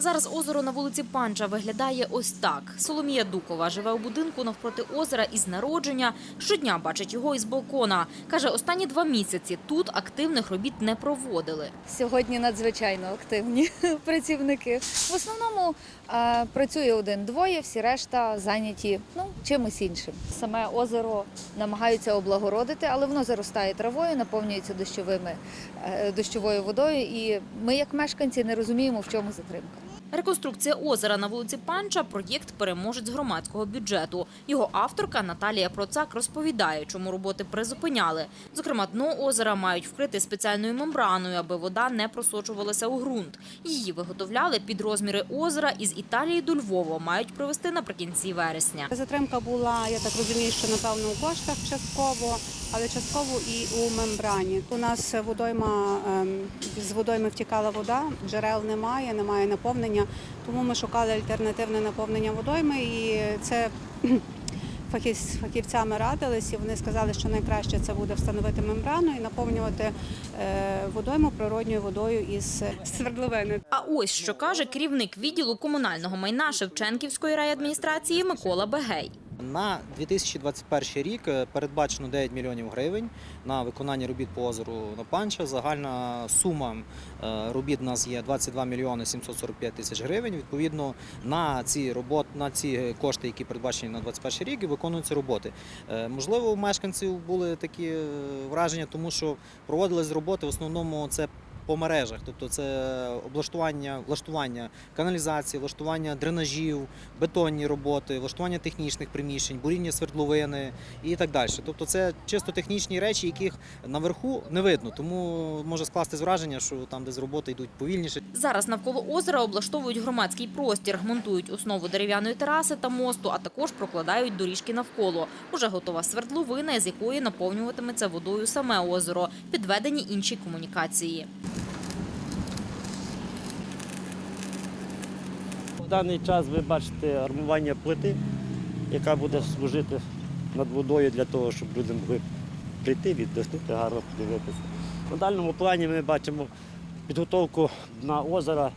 Зараз озеро на вулиці Панча виглядає ось так. Соломія Дукова живе у будинку навпроти озера із народження. Щодня бачить його із балкона. Каже, останні два місяці тут активних робіт не проводили. Сьогодні надзвичайно активні працівники. В основному працює один-двоє, всі решта зайняті ну, чимось іншим. Саме озеро намагаються облагородити, але воно заростає травою, наповнюється дощовими, е, дощовою водою. І ми, як мешканці, не розуміємо, в чому затримка. Реконструкція озера на вулиці Панча – проєкт переможець громадського бюджету. Його авторка Наталія Процак розповідає, чому роботи призупиняли. Зокрема, дно озера мають вкрити спеціальною мембраною, аби вода не просочувалася у ґрунт. Її виготовляли під розміри озера із Італії до Львова. Мають провести наприкінці вересня. Затримка була, я так розумію, що напевно у коштах частково, але частково і у мембрані. У нас водойма ем, з водойми втікала вода, джерел немає, немає наповнення. Тому ми шукали альтернативне наповнення водойми, і це з фахівцями радились, і вони сказали, що найкраще це буде встановити мембрану і наповнювати е, водойму природньою водою із свердловини. А ось що каже керівник відділу комунального майна Шевченківської райадміністрації Микола Бегей. На 2021 рік е, передбачено 9 мільйонів гривень на виконання робіт по озеру на Панча. Загальна сума е, робіт у нас є 22 мільйони 745 тисяч гривень. Відповідно, на ці робот, на ці кошти, які передбачені на 2021 рік, виконуються роботи. Е, Можливо, у мешканців були такі враження, тому що проводились роботи в основному це. По мережах, тобто це облаштування, влаштування каналізації, влаштування дренажів, бетонні роботи, влаштування технічних приміщень, буріння свердловини і так далі. Тобто це чисто технічні речі, яких наверху не видно. Тому може скласти враження, що там, де з роботи йдуть повільніше. Зараз навколо озера облаштовують громадський простір, монтують основу дерев'яної тераси та мосту, а також прокладають доріжки навколо. Уже готова свердловина, з якої наповнюватиметься водою саме озеро, підведені інші комунікації. Даний час ви бачите армування плити, яка буде служити над водою для того, щоб люди могли прийти, віддихнути, гарно подивитися. На дальньому плані ми бачимо підготовку на озера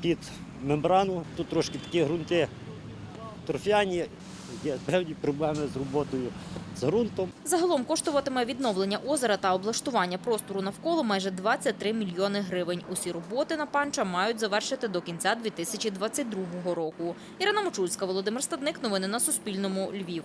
під мембрану. Тут трошки такі ґрунти торфяні, є певні проблеми з роботою з ґрунтом. Загалом коштуватиме відновлення озера та облаштування простору навколо майже 23 мільйони гривень. Усі роботи на панча мають завершити до кінця 2022 року. Ірина Мочульська, Володимир Стадник. Новини на Суспільному. Львів.